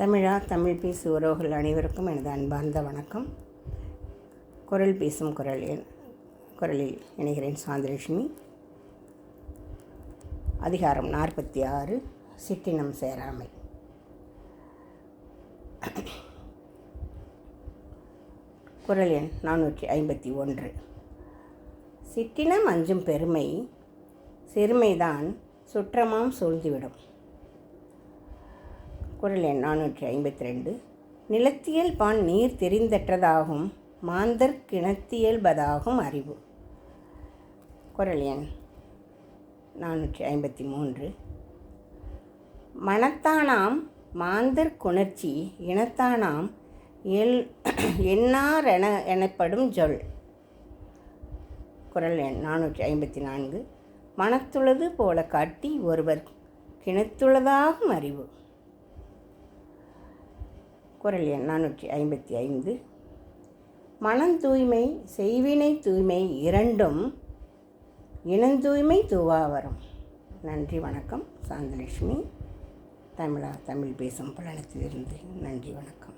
தமிழா தமிழ் பேசு உறவுகள் அனைவருக்கும் எனது அன்பார்ந்த வணக்கம். குரல் பேசும் குரல் குரலில் இணைகிறேன் சாந்தலட்சுமி. அதிகாரம் நாற்பத்தி ஆறு சிற்றினம் சேராமை. குரல் எண் நானூற்றி ஐம்பத்தி ஒன்று. சிற்றினம் அஞ்சும் பெருமை சிறுமைதான் சுற்றமாம் சூழ்ந்துவிடும். குரல் எண் நானூற்றி ஐம்பத்தி ரெண்டு நிலத்தியல் பான் நீர் தெரிந்தற்றதாகும் மாந்தர் கிணத்தியல்பதாகும் அறிவு. குரல் எண் நானூற்றி ஐம்பத்தி மூன்று மனத்தானாம் மாந்தர் குணர்ச்சி இனத்தானாம் எல் எண்ணார் என எனப்படும் சொல். குரல் எண் நானூற்றி ஐம்பத்தி நான்கு மனத்துளது போல காட்டி ஒருவர் கிணத்துளதாகும் அறிவு. குரல் எண் நானூற்றி ஐம்பத்தி ஐந்து. மனம் தூய்மை செய்வினை தூய்மை இரண்டும் இனந்தூய்மை தூவா வரும் நன்றி வணக்கம். சாந்தலட்சுமி. தமிழா தமிழ் பேசும் பலனத்திலிருந்து நன்றி வணக்கம்.